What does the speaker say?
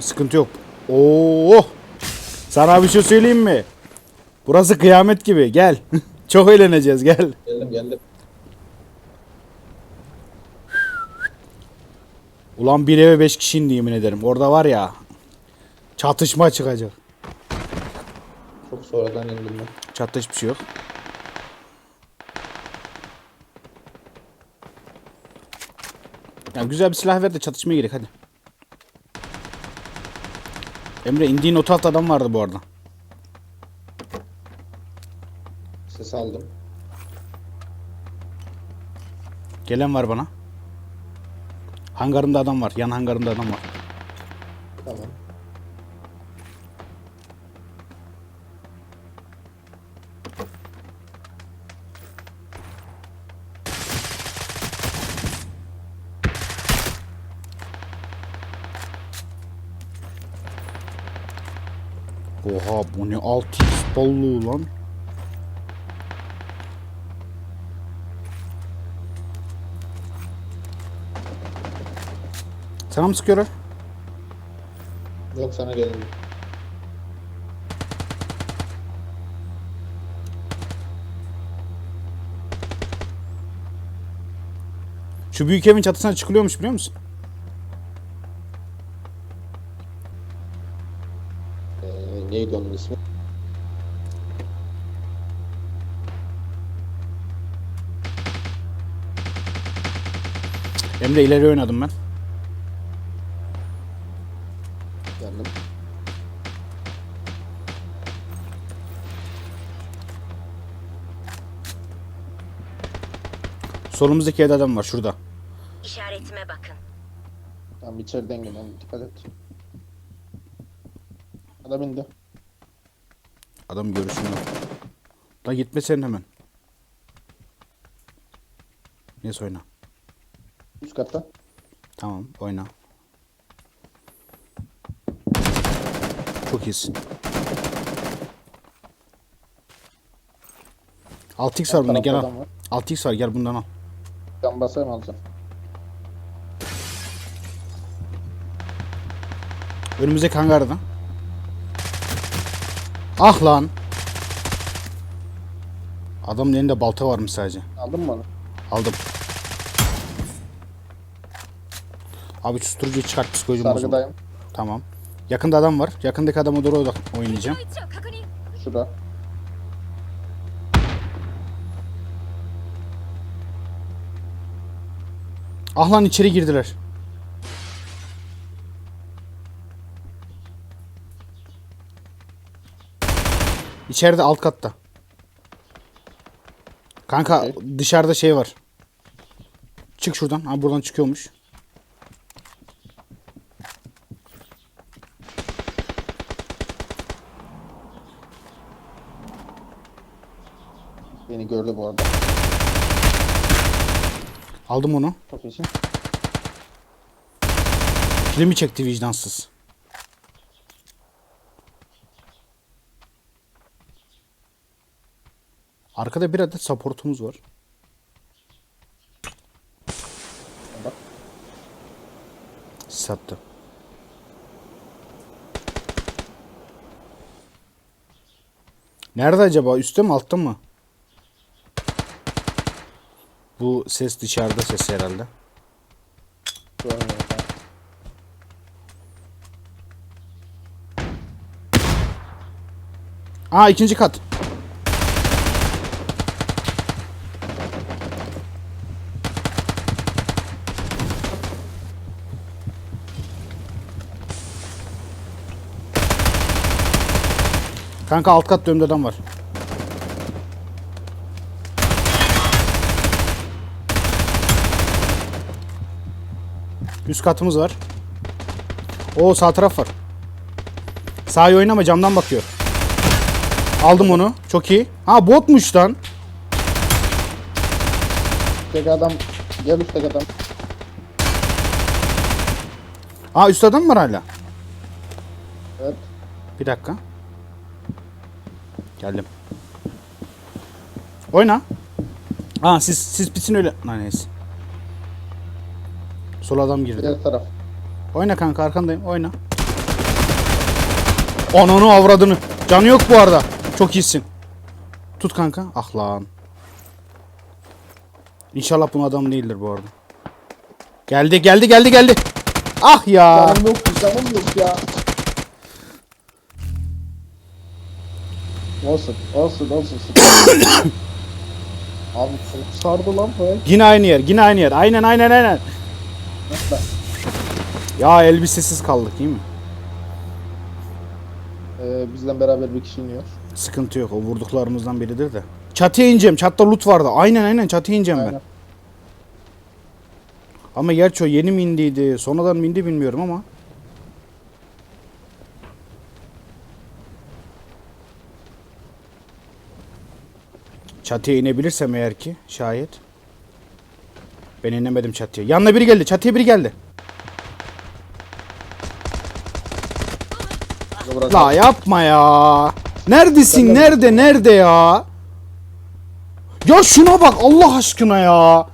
Sıkıntı yok. Oo! Sana bir şey söyleyeyim mi? Burası kıyamet gibi. Gel. Çok eğleneceğiz. Gel. Geldim geldim. Ulan bir eve beş kişi indi yemin ederim. Orada var ya. Çatışma çıkacak. Çok sonradan indim ben. Çatı hiçbir şey yok. Ya güzel bir silah ver de çatışmaya gerek hadi. Emre indiğin o tarafta adam vardı bu arada. Ses aldım. Gelen var bana. Hangarımda adam var. Yan hangarımda adam var. Tamam. Oha bu ne 6x bolluğu lan. Sana mı sıkıyor? o? Yok sana geldim. Şu büyük evin çatısına çıkılıyormuş biliyor musun? İsmi? Emre ileri oynadım ben. Geldim. Solumuzdaki evde adam var şurada. İşaretime bakın. Tamam içeriden gelen dikkat et. Adam indi. Adam görüşüm yok. Da gitme sen hemen. Neyse oyna. Üst katta. Tamam oyna. Çok iyisin. 6x var bunda gel al. tarafta adam var. 6x var gel bundan al. Can basayım alacağım. Önümüzdeki hangarda. Ah lan. Adamın elinde balta varmış sadece. Aldın mı onu? Aldım. Abi susturucuyu çıkart psikolojim bozuldu. Sargıdayım. Tamam. Yakında adam var. Yakındaki adama doğru odak oynayacağım. Şurada. Ah lan içeri girdiler. İçeride alt katta. Kanka Okey. dışarıda şey var. Çık şuradan. Ha buradan çıkıyormuş. Beni gördü bu arada. Aldım onu. Çok iyisin. Filmi çekti vicdansız. Arkada bir adet supportumuz var. Bak. Sattı. Nerede acaba? Üstte mi altta mı? Bu ses dışarıda ses herhalde. Aa ikinci kat. Kanka alt kat önümde adam var. Üst katımız var. O sağ taraf var. Sağa oynama camdan bakıyor. Aldım onu. Çok iyi. Ha botmuş lan. Üstteki adam. Gel üstteki adam. Aa üst adam var hala? Evet. Bir dakika. Geldim. Oyna. Aa siz siz bitsin öyle. Lan neyse. Sol adam girdi. Diğer taraf. Oyna kanka arkandayım. Oyna. Ananı avradını. Canı yok bu arada. Çok iyisin. Tut kanka. Ah lan. İnşallah bunun adam değildir bu arada. Geldi geldi geldi geldi. Ah ya. Canım yok canım yok ya. Olsun olsun olsun. Abi çok sardı lan bu el. Yine aynı yer yine aynı yer. Aynen aynen aynen. Ya elbisesiz kaldık değil mi? Ee, bizden beraber bir kişi iniyor. Sıkıntı yok. O vurduklarımızdan biridir de. Çatıya ineceğim. Çatta loot vardı. Aynen aynen çatıya ineceğim ben. Aynen. Ama gerçi o yeni mi indiydi? Sonradan mı indi bilmiyorum ama. Çatıya inebilirsem eğer ki şayet. Ben inemedim çatıya. Yanına biri geldi. Çatıya biri geldi. La yapma ya. Neredesin? Nerede? Nerede ya? Ya şuna bak Allah aşkına ya.